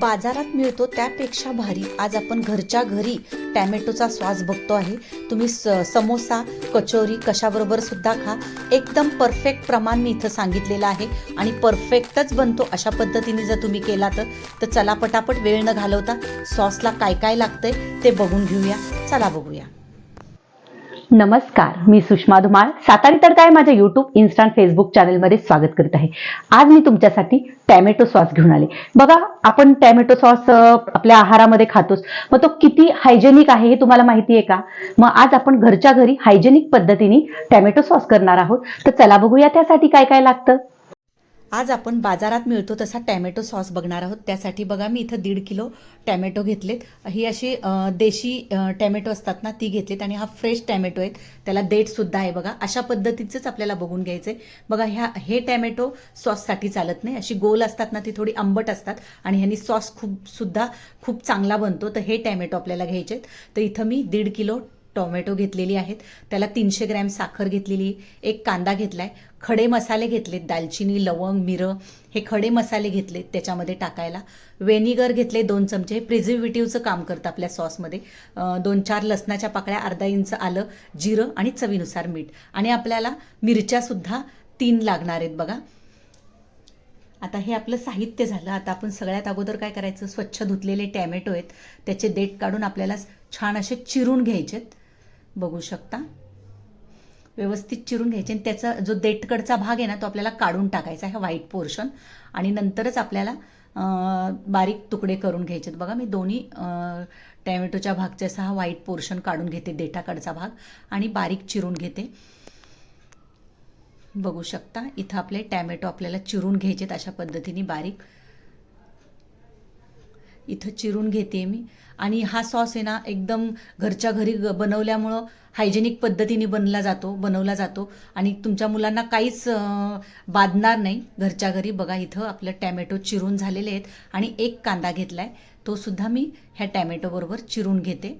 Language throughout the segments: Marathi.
बाजारात मिळतो त्यापेक्षा भारी. आज आपण घरच्या घरी टॅमॅटोचा स्वास बघतो आहे. तुम्ही स समोसा कचोरी कशाबरोबर सुद्धा खा. एकदम परफेक्ट प्रमाण मी इथं सांगितलेलं आहे आणि परफेक्टच बनतो अशा पद्धतीने जर तुम्ही केला तर. तर चला पटापट वेळ न घालवता सॉसला काय काय लागतंय ते बघून घेऊया. चला बघूया. नमस्कार मी सुषमा धुमाळ. सातारी तर काय माझ्या युट्यूब इन्स्टा फेसबुक चॅनलमध्ये स्वागत करत आहे. आज मी तुमच्यासाठी टॅमॅटो सॉस घेऊन आले. बघा आपण टॅमॅटो सॉस आपल्या आहारामध्ये खातोच. मग तो किती हायजेनिक आहे हे तुम्हाला माहिती आहे का? मग आज आपण घरच्या घरी हायजेनिक पद्धतीने टॅमॅटो सॉस करणार आहोत. तर चला बघूया त्यासाठी काय काय लागतं. आज आपण बाजारात मिळतो तसा टॅमॅटो सॉस बघणार आहोत. त्यासाठी बघा मी इथं दीड किलो टॅमॅटो घेतलेत. ही अशी देशी टॅमॅटो असतात ना ती घेतलीत आणि हा फ्रेश टॅमॅटो आहेत त्याला देठसुद्धा आहे बघा. अशा पद्धतीचंच आपल्याला बघून घ्यायचं आहे बघा ह्या हे टॅमॅटो सॉससाठी चालत नाही. अशी गोल असतात ना ती थोडी आंबट असतात आणि ह्यांनी सॉस खूप सुद्धा खूप चांगला बनतो. तर हे टॅमॅटो आपल्याला घ्यायचे आहेत तर इथं मी दीड किलो टोमॅटो घेतलेली आहेत. त्याला तीनशे ग्रॅम साखर घेतलेली एक कांदा घेतला आहे खडे मसाले घेतलेत दालचिनी लवंग मिरं. हे खडे मसाले घेतलेत त्याच्यामध्ये टाकायला. व्हेनिगर घेतले दोन चमचे. हे प्रिझर्वेटिव्हचं काम करतं आपल्या सॉसमध्ये. दोन चार लसणाच्या पाकळ्या अर्धा इंच आलं जिरं आणि चवीनुसार मीठ. आणि आपल्याला मिरच्यासुद्धा तीन लागणार आहेत बघा. आता हे आपलं साहित्य झालं. आता आपण सगळ्यात अगोदर काय करायचं? स्वच्छ धुतलेले टॅमॅटो आहेत. त्याचे देठ काढून आपल्याला छान असे चिरून घ्यायचेत. बघू शकता. व्यवस्थित चिरून घ्यायचे आणि त्याचा जो देठकडचा भाग आहे ना तो आपल्याला काढून टाकायचा आहे व्हाईट पोर्शन आणि नंतरच आपल्याला बारीक तुकडे करून घ्यायचे बघा मी दोन्ही टॅमॅटोच्या भागचा असा हा व्हाईट पोर्शन काढून घेते देठाकडचा भाग. आणि बारीक चिरून घेते. बघू शकता इथं आपले टॅमॅटो आपल्याला चिरून घ्यायचेत अशा पद्धतीने बारीक. इथं चिरून घेते मी. आणि हा सॉस आहे ना एकदम घरच्या घरी ग- बनवल्यामुळं हायजेनिक पद्धतीने बनला जातो बनवला जातो. आणि तुमच्या मुलांना काहीच बाधणार नाही. घरच्या घरी बघा इथं आपलं टॅमॅटो चिरून झालेले आहेत. आणि एक कांदा घेतला तो सुद्धा मी ह्या टॅमॅटोबरोबर चिरून घेते.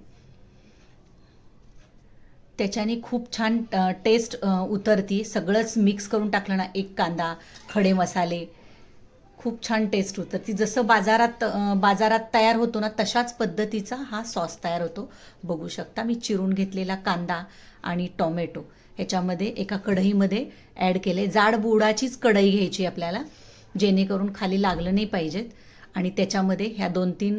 त्याच्याने खूप छान टेस्ट उतरती. सगळंच मिक्स करून टाकलं ना एक कांदा खडे मसाले खूप छान टेस्ट होतं. ती जसं बाजारात बाजारात तयार होतो ना तशाच पद्धतीचा हा सॉस तयार होतो. बघू शकता मी चिरून घेतलेला कांदा आणि टोमॅटो ह्याच्यामध्ये एका कढईमध्ये ॲड केले. जाड बुडाचीच कढई घ्यायची आपल्याला जेणेकरून खाली लागलं नाही पाहिजेत. आणि त्याच्यामध्ये ह्या दोन तीन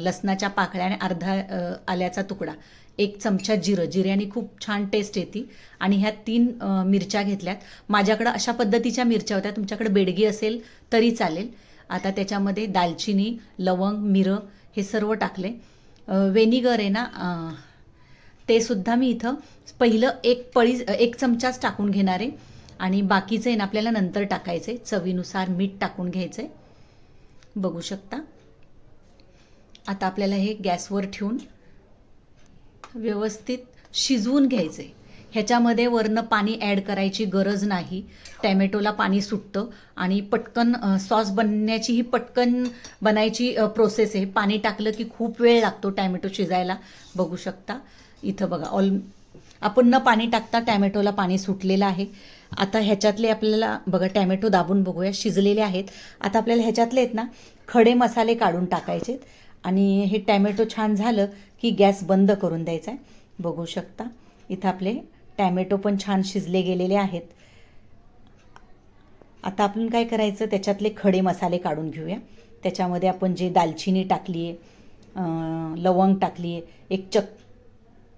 लसणाच्या पाकळ्या आणि अर्धा आल्याचा तुकडा. एक चमचा जिरं. जिऱ्याने खूप छान टेस्ट येते. आणि ह्या तीन मिरच्या घेतल्यात. माझ्याकडं अशा पद्धतीच्या मिरच्या होत्या. तुमच्याकडे बेडगी असेल तरी चालेल. आता त्याच्यामध्ये दालचिनी लवंग मिरं हे सर्व टाकले. वेनिगर आहे ना ते सुद्धा मी इथं पहिलं एक पळी एक चमचाच टाकून घेणार आहे. आणि बाकीचं आहे ना आपल्याला नंतर टाकायचं आहे चवीनुसार मीठ टाकून घ्यायचं आहे बघू शकता. आता आपल्याला हे गॅसवर ठेवून व्यवस्थित शिजवून घ्यायचे. ह्याच्यामध्ये वरनं पाणी ॲड करायची गरज नाही. टॅमॅटोला पाणी सुटतं आणि पटकन सॉस बनण्याची ही पटकन बनायची प्रोसेस आहे. पाणी टाकलं की खूप वेळ लागतो टॅमॅटो शिजायला. बघू शकता. इथं बघा ऑल आपण न पाणी टाकता टॅमॅटोला पाणी सुटलेलं आहे. आता ह्याच्यातले आपल्याला बघा टॅमॅटो दाबून बघूया शिजलेले आहेत. आता आपल्याला ह्याच्यातले आहेत ना खडे मसाले काढून टाकायचेत. आणि हे टॅमॅटो छान झालं की गॅस बंद करून द्यायचा आहे. बघू शकता. इथं आपले टॅमॅटो पण छान शिजले गेलेले आहेत. आता आपण काय करायचं? त्याच्यातले खडे मसाले काढून घेऊया. त्याच्यामध्ये आपण जे दालचिनी टाकली आहे लवंग टाकली आहे एक चक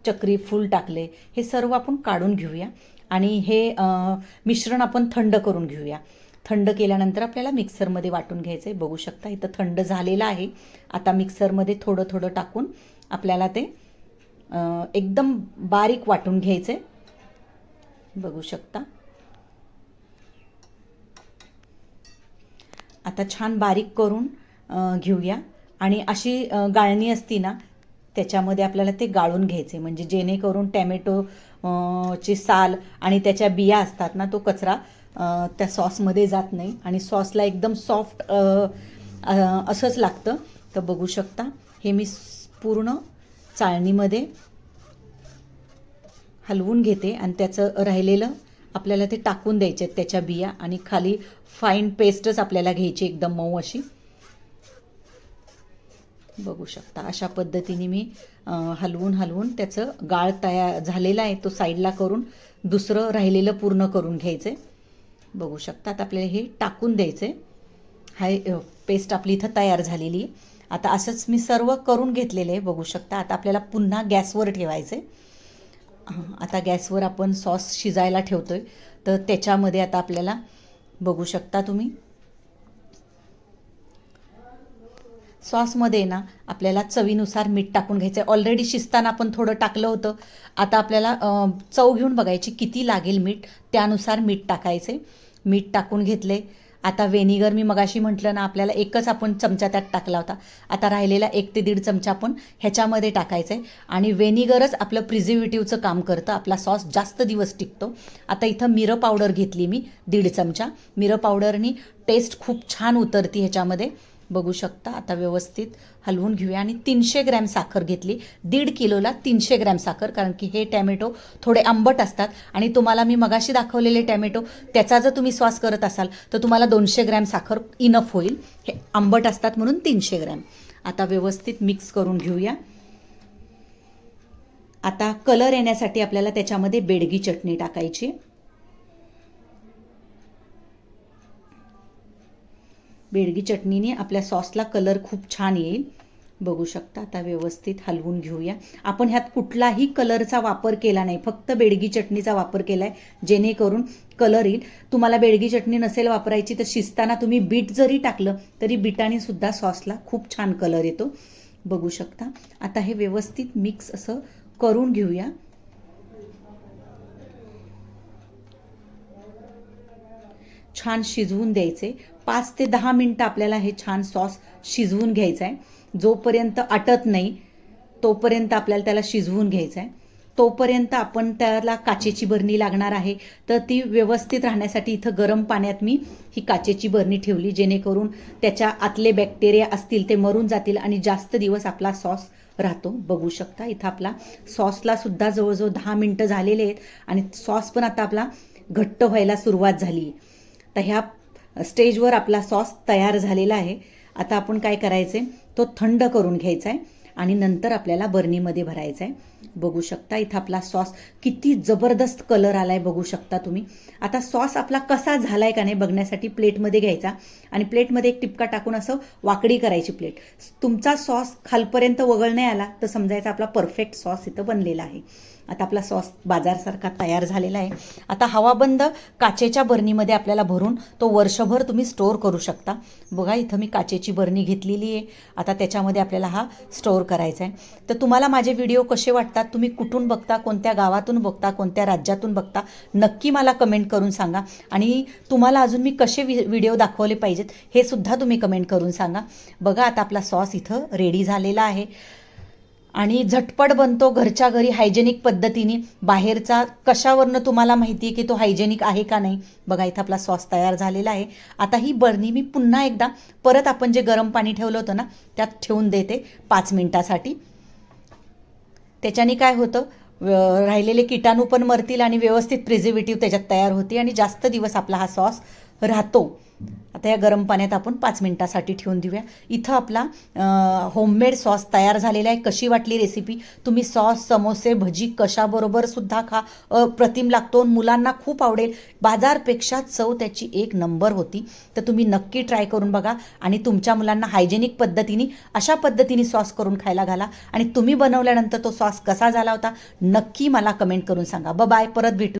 चक्री फूल टाकले हे सर्व आपण काढून घेऊया. आणि हे मिश्रण आपण थंड करून घेऊया. थंड केल्यानंतर आपल्याला मिक्सरमध्ये वाटून घ्यायचं आहे बघू शकता इथं थंड झालेलं आहे. आता मिक्सरमध्ये थोडं थोडं टाकून आपल्याला ते एकदम बारीक वाटून घ्यायचं आहे बघू शकता. आता छान बारीक करून घेऊया. आणि अशी गाळणी असती ना त्याच्यामध्ये आपल्याला ते गाळून घ्यायचे म्हणजे जेणेकरून टॅमॅटो ची साल आणि त्याच्या बिया असतात ना तो कचरा त्या सॉसमध्ये जात नाही. आणि सॉसला एकदम सॉफ्ट असंच लागतं. तर बघू शकता हे मी पूर्ण चाळणीमध्ये हलवून घेते आणि त्याचं राहिलेलं आपल्याला ते टाकून द्यायचे त्याच्या बिया आणि खाली फाईन पेस्टच आपल्याला घ्यायची एकदम मऊ अशी. बघू शकता. अशा पद्धतीने मी हलवून हलवून त्याचं गाळ तयार झालेला आहे तो साईडला करून दुसरं राहिलेलं पूर्ण करून घ्यायचं बघू शकता आता आपल्याला हे टाकून द्यायचं हाय पेस्ट आपली इथं तयार झालेली आहे. आता असंच मी सर्व करून घेतलेलं आहे बघू शकता. आता आपल्याला पुन्हा गॅसवर ठेवायचं आहे आता गॅसवर आपण सॉस शिजायला ठेवतो आहे तर त्याच्यामध्ये आता आपल्याला बघू शकता तुम्ही सॉसमध्ये ना आपल्याला चवीनुसार मीठ टाकून घ्यायचं आहे ऑलरेडी शिजताना आपण थोडं टाकलं होतं. आता आपल्याला चव घेऊन बघायची किती लागेल मीठ त्यानुसार मीठ टाकायचे मीठ टाकून घेतले. आता व्हेनिगर मी मगाशी म्हटलं ना आपल्याला एकच आपण चमचा त्यात टाकला होता. आता राहिलेला एक ते दीड चमचा आपण ह्याच्यामध्ये टाकायचं आहे आणि व्हेनिगरच आपलं प्रिझिव्हेटिव्हचं काम करतं. आपला सॉस जास्त दिवस टिकतो. आता इथं मिरं पावडर घेतली मी दीड चमचा. मिरं पावडरनी टेस्ट खूप छान उतरती ह्याच्यामध्ये. बघू शकता. आता व्यवस्थित हलवून घेऊया. आणि तीनशे ग्रॅम साखर घेतली. दीड किलोला तीनशे ग्रॅम साखर कारण की हे टॅमॅटो थोडे आंबट असतात. आणि तुम्हाला मी मगाशी दाखवलेले टॅमॅटो त्याचा जर तुम्ही सॉस करत असाल तर तुम्हाला दोनशे ग्रॅम साखर इनफ होईल. हे आंबट असतात म्हणून तीनशे ग्रॅम. आता व्यवस्थित मिक्स करून घेऊया. आता कलर येण्यासाठी आपल्याला त्याच्यामध्ये बेडगी चटणी टाकायची. बेडगी चटणीने आपल्या सॉसला कलर खूप छान येईल. बघू शकता आता व्यवस्थित हलवून घेऊया. आपण ह्यात कुठलाही कलरचा वापर केला नाही फक्त बेडगी चटणीचा वापर केला आहे जेणेकरून कलर येईल. तुम्हाला बेडगी चटणी नसेल वापरायची तर शिजताना तुम्ही बीट जरी टाकलं तरी बीटाने सुद्धा सॉसला खूप छान कलर येतो. बघू शकता. आता हे व्यवस्थित मिक्स असं करून घेऊया. छान शिजवून द्यायचे. पाच ते दहा मिनटं आपल्याला हे छान सॉस शिजवून घ्यायचं आहे जोपर्यंत आटत नाही तोपर्यंत आपल्याला त्याला शिजवून घ्यायचं आहे तोपर्यंत आपण त्याला काचेची बरणी लागणार आहे. तर ती व्यवस्थित राहण्यासाठी इथं गरम पाण्यात मी ही काचेची बरणी ठेवली जेणेकरून त्याच्या आतले बॅक्टेरिया असतील ते मरून जातील आणि जास्त दिवस आपला सॉस राहतो. बघू शकता इथं आपला सॉसला सुद्धा जवळजवळ दहा मिनटं झालेले आहेत आणि सॉस पण आता आपला घट्ट व्हायला सुरुवात झाली आहे तर ह्या स्टेजवर आपला सॉस तयार झालेला आहे. आता आपण काय करायचं तो थंड करून घ्यायचा आहे आणि नंतर आपल्याला बर्नीमध्ये भरायचा आहे बघू शकता इथं आपला सॉस किती जबरदस्त कलर आला आहे बघू शकता तुम्ही. आता सॉस आपला कसा झालाय का नाही बघण्यासाठी प्लेटमध्ये घ्यायचा आणि प्लेटमध्ये एक टिपका टाकून असं वाकडी करायची प्लेट. तुमचा सॉस खालपर्यंत वगळ नाही आला तर समजायचा आपला परफेक्ट सॉस इथं बनलेला आहे. आता आपला सॉस बाजारसारखा तयार झालेला आहे. आता हवाबंद काचेच्या बरणीमध्ये आपल्याला भरून तो वर्षभर तुम्ही स्टोअर करू शकता. बघा इथं मी काचेची बरणी घेतलेली आहे. आता त्याच्यामध्ये आपल्याला हा स्टोअर करायचा आहे. तर तुम्हाला माझे व्हिडिओ कसे वाटतात? तुम्ही कुठून बघता? कोणत्या गावातून बघता? कोणत्या राज्यातून बघता? नक्की मला कमेंट करून सांगा. आणि तुम्हाला अजून मी कसे वि व्हिडिओ दाखवले पाहिजेत हे सुद्धा तुम्ही कमेंट करून सांगा. बघा आता आपला सॉस इथं रेडी झालेला आहे. आणि झटपट बनतो घरच्या घरी हायजेनिक पद्धतीने. बाहेरचा कशावरनं तुम्हाला माहिती आहे की तो हायजेनिक आहे का नाही? बघा इथं आपला सॉस तयार झालेला आहे. आता ही बरणी मी पुन्हा एकदा परत आपण जे गरम पाणी ठेवलं होतं ना त्यात ठेवून देते पाच मिनिटासाठी. त्याच्याने काय होतं? राहिलेले किटाणू पण मरतील आणि व्यवस्थित प्रिझिव्हेटिव्ह त्याच्यात तयार होते आणि जास्त दिवस आपला हा सॉस राहतो. आता या गरम पाण्यात आपण पाच मिनटासाठी ठेवून देऊया. इथं आपला होममेड सॉस तयार झालेला आहे. कशी वाटली रेसिपी तुम्ही सॉस समोसे भजी कशाबरोबर सुद्धा खा. अप्रतिम लागतो मुलांना खूप आवडेल. बाजारपेक्षा चव त्याची एक नंबर होती. तर तुम्ही नक्की ट्राय करून बघा आणि तुमच्या मुलांना हायजेनिक पद्धतीने अशा पद्धतीने सॉस करून खायला घाला. आणि तुम्ही बनवल्यानंतर तो सॉस कसा झाला होता? नक्की मला कमेंट करून सांगा. ब बाय परत भेटू.